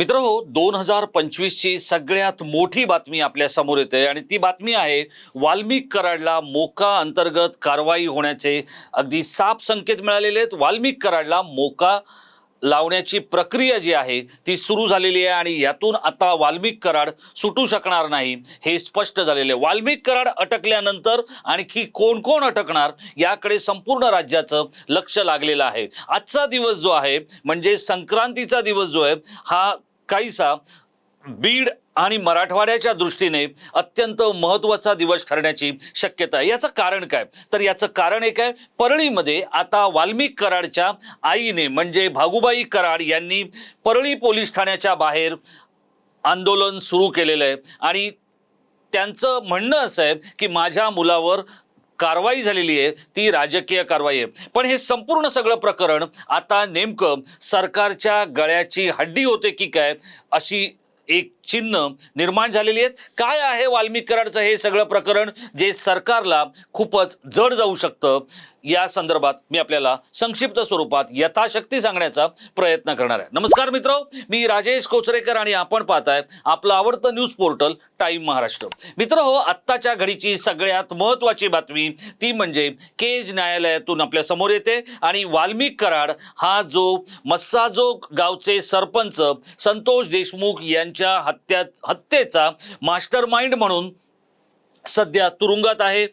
मित्र हो दोन हजार पंचवीसची सगळ्यात मोठी बातमी आपल्यासमोर येते आणि ती बातमी आहे वाल्मिक कराडला मोका अंतर्गत कारवाई होण्याचे अगदी साफ संकेत मिळालेले आहेत. वाल्मिक कराडला मोका लावण्याची प्रक्रिया जी आहे ती सुरू झालेली आहे आणि यातून आता वाल्मिक कराड सुटू शकणार नाही हे स्पष्ट झालेले. आहे वाल्मिक कराड अटकल्यानंतर आणखी कोण कोण अटकणार याकडे संपूर्ण राज्याचं लक्ष लागलेलं आहे. आजचा दिवस जो आहे म्हणजे संक्रांतीचा दिवस जो आहे हा काहीसा बीड आणि मराठवाड्याच्या दृष्टीने अत्यंत महत्त्वाचा दिवस ठरण्याची शक्यता आहे. याचं कारण काय? तर याचं कारण एक आहे परळीमध्ये आता वाल्मिक कराडच्या आईने म्हणजे भागुबाई कराड यांनी परळी पोलीस ठाण्याच्या बाहेर आंदोलन सुरू केलेलं आहे. आणि त्यांचं म्हणणं असं आहे की माझ्या मुलावर कारवाई झालेली आहे ती राजकीय कारवाई आहे. पण हे संपूर्ण सगळं प्रकरण आता नेमकं सरकारच्या गळ्याची हड्डी होते की काय अशी एक चिन्ह निर्माण झालेली आहेत. काय आहे वाल्मिक कराडचं हे सगळं प्रकरण जे सरकारला खूपच जड जाऊ शकतं? या संदर्भात मी आपल्याला संक्षिप्त स्वरूपात यथाशक्ती सांगण्याचा प्रयत्न करणार आहे. नमस्कार मित्र मी राजेश कोचरेकर आणि आपण पाहताय आपलं आवडतं न्यूज पोर्टल टाईम महाराष्ट्र. मित्र हो आत्ताच्या घडीची सगळ्यात महत्त्वाची बातमी ती म्हणजे केज न्यायालयातून आपल्यासमोर येते आणि वाल्मिक कराड हा जो मस्साजोग गावचे सरपंच संतोष देशमुख यांच्या हत्या हत्येचा मास्टर माइंड म्हणून सध्या तुरुंगात आहे.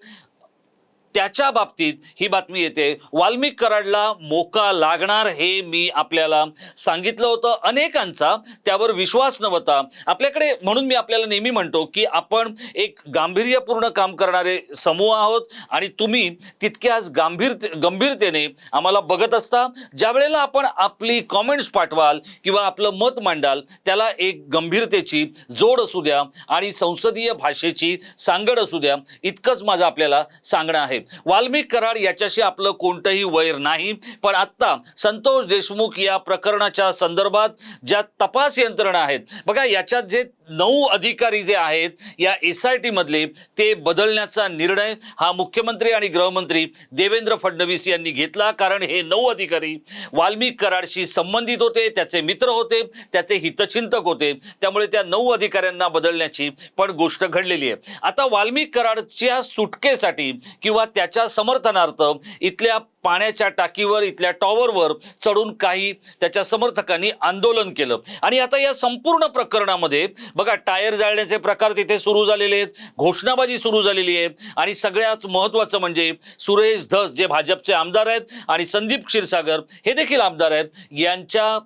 त्याच्या बाबतीत ही बातमी येते. वाल्मिक कराडला मोका लागणार हे मी आपल्याला सांगितलं होतं अनेकांचा. त्यावर विश्वास नव्हता. आपल्याकडे म्हणून मी आपल्याला नेहमी म्हणतो की आपण एक गांभीर्यपूर्ण काम करणारे समूह आहोत आणि तुम्ही तितक्याच गांभीर गंभीरतेने आम्हाला बघत असता. ज्या वेळेला आपण आपली कॉमेंट्स पाठवाल किंवा आपलं मत मांडाल त्याला एक गंभीरतेची जोड असू द्या आणि संसदीय भाषेची सांगड असू द्या. इतकंच माझं आपल्याला सांगणं आहे. वाल्मिक कराड याच्याशी आपलं कोणतंही वैर नाही पण आत्ता संतोष देशमुख या प्रकरणाच्या संदर्भात ज्या तपास यंत्रणा आहेत बघा याच्यात जे नऊ अधिकारी जे आहेत या एस आय टी मधले ते बदलण्याचा निर्णय हा मुख्यमंत्री आणि गृहमंत्री देवेंद्र फडणवीस यांनी घेतला. कारण हे नऊ अधिकारी वाल्मिक कराडशी संबंधित होते त्याचे मित्र होते त्याचे हितचिंतक होते. त्यामुळे त्या नऊ अधिकाऱ्यांना बदलण्याची पण गोष्ट घडलेली आहे. आता वाल्मिक कराडच्या सुटकेसाठी किंवा त्याच्या समर्थनार्थ इथल्या पाण्याच्या टाकीवर इथल्या टॉवरवर चढून काही त्याच्या समर्थकांनी आंदोलन केलं. आणि आता या संपूर्ण प्रकरणामध्ये बघा टायर जाळण्याचे प्रकार तिथे सुरू झालेले आहेत घोषणाबाजी सुरू झालेली आहे. आणि सगळ्यात महत्त्वाचं म्हणजे सुरेश धस जे भाजपचे आमदार आहेत आणि संदीप क्षीरसागर हे देखील आमदार आहेत यांच्या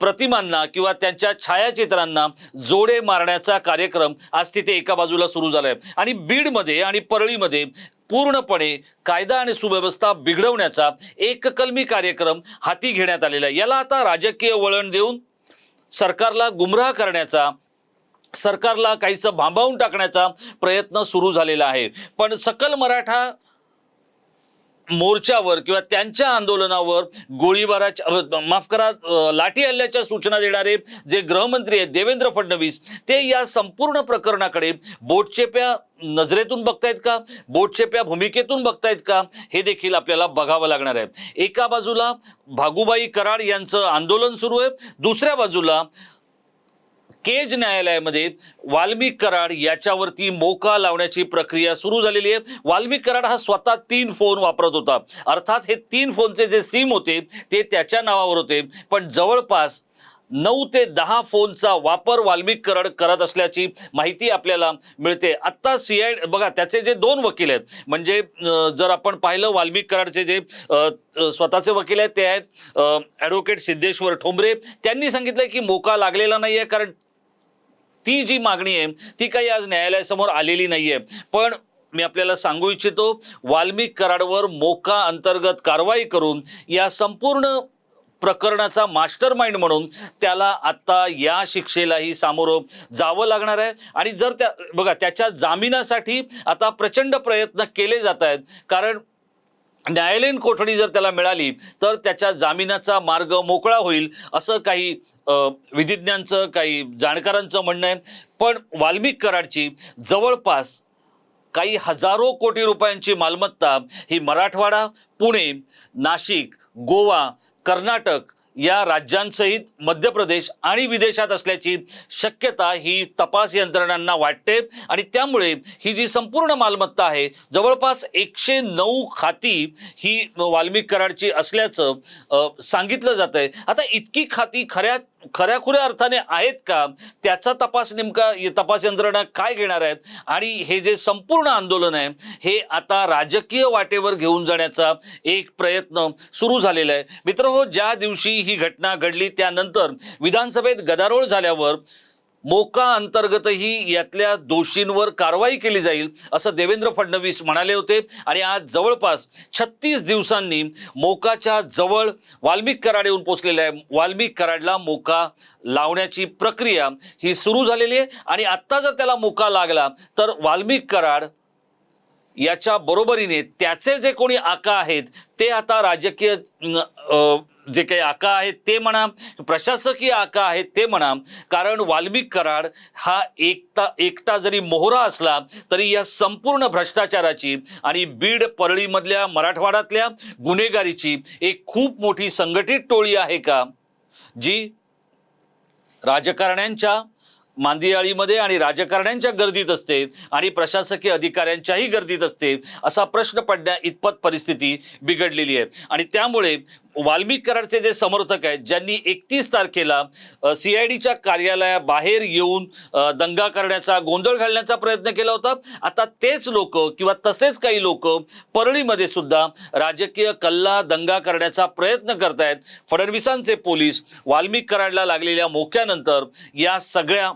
प्रतिमांना किंवा त्यांच्या छायाचित्रांना जोडे मारण्याचा कार्यक्रम आज तिथे एका बाजूला सुरू झाला आहे आणि बीडमध्ये आणि परळीमध्ये पूर्णपणे कायदा आणि सुव्यवस्था बिघडवण्याचा एककलमी कार्यक्रम हाती घेण्यात आलेला आहे. याला आता राजकीय वळण देऊन सरकारला गुमराह करण्याचा सरकारला काहीसं भांबावून टाकण्याचा प्रयत्न सुरू झालेला आहे. पण सकल मराठा मोर्चावर किंवा त्यांच्या आंदोलनावर गोळीबाराच्या माफ करा लाठी हल्ल्याच्या सूचना देणारे जे गृहमंत्री आहेत देवेंद्र फडणवीस ते या संपूर्ण प्रकरणाकडे बोटचेप्या नजरेतून बघतायत का? बोटचेप्या भूमिकेतून बघतायत का? हे देखील आपल्याला बघावं लागणार आहे. एका बाजूला भागुबाई कराड यांचं आंदोलन सुरू आहे दुसऱ्या बाजूला केज न्यायालयामध्ये वाल्मिक कराड याच्यावरती मोका लावण्याची प्रक्रिया सुरू झालेली आहे. वाल्मिक कराड हा स्वतः तीन फोन वापरत होता. अर्थात हे तीन फोनचे जे सिम होते ते त्याच्या नावावर होते. पण जवळपास नऊ ते दहा फोनचा वापर वाल्मिक कराड करत असल्याची माहिती आपल्याला मिळते. आत्ता सी आय बघा त्याचे जे दोन वकील आहेत म्हणजे जर आपण पाहिलं वाल्मिक कराडचे जे स्वतःचे वकील आहेत ते आहेत ॲडव्होकेट सिद्धेश्वर ठोंबरे. त्यांनी सांगितलं की मोका लागलेला नाही आहे कारण ती जी मागणी आहे ती काही आज न्यायालयासमोर आलेली नाहीये. पण मी आपल्याला सांगू इच्छितो वाल्मिक कराडवर मोका अंतर्गत कारवाई करून या संपूर्ण प्रकरणाचा मास्टर माइंड म्हणून त्याला आत्ता या शिक्षेलाही सामोरं जावं लागणार आहे. आणि जर त्या बघा त्याच्या जामिनासाठी आता प्रचंड प्रयत्न केले जात आहेत. कारण न्यायालयीन कोठडी जर त्याला मिळाली तर त्याच्या जामिनाचा मार्ग मोकळा होईल असं काही विधिज्ञांचं काही जाणकारांचं म्हणणं आहे. पण वाल्मिक कराडची जवळपास काही हजारो कोटी रुपयांची मालमत्ता ही मराठवाडा पुणे नाशिक गोवा कर्नाटक या राज्यांसहित मध्य प्रदेश आणि विदेशात असल्याची शक्यता ही तपास यंत्रणांना वाटते. आणि त्यामुळे ही जी संपूर्ण मालमत्ता आहे जवळपास एकशे नऊ खाती ही वाल्मिक कराडची असल्याचं सांगितलं जात आहे आता इतकी खाती खऱ्या खऱ्याखुऱ्या अर्थाने आहेत का? त्याचा तपास नेमका तपास यंत्रणा काय घेणार आहेत? आणि हे जे संपूर्ण आंदोलन आहे हे आता राजकीय वाटेवर घेऊन जाण्याचा एक प्रयत्न सुरू झालेला आहे. मित्र ज्या दिवशी ही घटना घडली त्यानंतर विधानसभेत गदारोळ झाल्यावर मोका अंतर्गतही यातल्या दोषींवर कारवाई केली जाईल असं देवेंद्र फडणवीस म्हणाले होते. आणि आज जवळपास छत्तीस दिवसांनी मोकाच्या जवळ वाल्मिक कराड येऊन पोचलेला आहे. वाल्मिक कराडला मोका लावण्याची प्रक्रिया ही सुरू झालेली आहे. आणि आत्ता जर त्याला मोका लागला तर वाल्मिक कराड याच्या बरोबरीने त्याचे जे कोणी आका आहेत ते आता राजकीय जे काही आका आहेत ते म्हणा प्रशासकीय आका आहेत ते म्हणा कारण वाल्मिक कराड हा एकता एकटा जरी मोहरा असला तरी या संपूर्ण भ्रष्टाचाराची आणि बीड परळीमधल्या मराठवाड्यातल्या गुन्हेगारीची एक खूप मोठी संघटित टोळी आहे का? जी राजकारण्यांच्या मांदियाळीमध्ये आणि राजकारण्यांच्या गर्दीत असते आणि प्रशासकीय अधिकाऱ्यांच्याही गर्दीत असते असा प्रश्न पडण्या इतपत परिस्थिती बिघडलेली आहे. आणि त्यामुळे वाल्मिक कराडचे जे समर्थक आहेत ज्यांनी एकतीस तारखेला सी आय डीच्या कार्यालयाबाहेर येऊन दंगा करण्याचा गोंधळ घालण्याचा प्रयत्न केला होता. आता तेच लोक किंवा तसेच काही लोक परळीमध्ये सुद्धा राजकीय कल्ला दंगा करण्याचा प्रयत्न करतायत. फडणवीसांचे पोलीस वाल्मिक कराडला लागलेल्या मोक्यानंतर या सगळ्या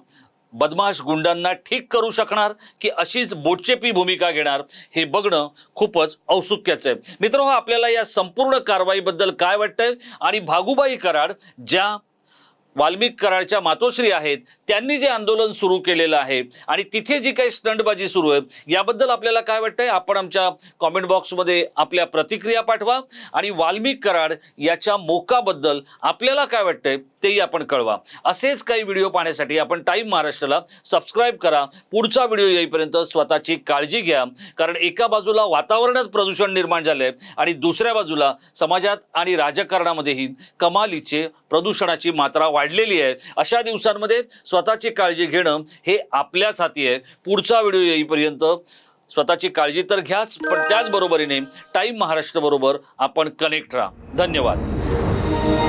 बदमाश गुंडांना ठीक करू शकणार की अशीच बोटचेपी भूमिका घेणार हे बघणं खूपच औत्सुक्याचं आहे. मित्र हो, आपल्याला या संपूर्ण कारवाईबद्दल काय वाटतंय? आणि भागुबाई कराड ज्या वाल्मिक कराडच्या मातोश्री आहेत त्यांनी जे आंदोलन सुरू केलेलं आहे आणि तिथे जी काही स्टंटबाजी सुरू आहे याबद्दल आपल्याला काय वाटतंय? आपण आमच्या कॉमेंट बॉक्समध्ये आपल्या प्रतिक्रिया पाठवा. आणि वाल्मिक कराड याच्या मोकाबद्दल आपल्याला काय वाटतंय? तेही आपण कळवा. असेच काही व्हिडिओ पाहण्यासाठी आपण टाईम महाराष्ट्राला सबस्क्राईब करा. पुढचा व्हिडिओ येईपर्यंत स्वतःची काळजी घ्या. कारण एका बाजूला वातावरणात प्रदूषण निर्माण झालंय आणि दुसऱ्या बाजूला समाजात आणि राजकारणामध्येही कमालीचे प्रदूषणाची मात्रा वाढलेली आहे. अशा दिवसांमध्ये स्वतःची काळजी घेणं हे आपल्याच हाती आहे. पुढचा व्हिडिओ येईपर्यंत स्वतःची काळजी तर घ्याच पण त्याचबरोबरीने टाईम महाराष्ट्र बरोबर आपण कनेक्ट राहा. धन्यवाद.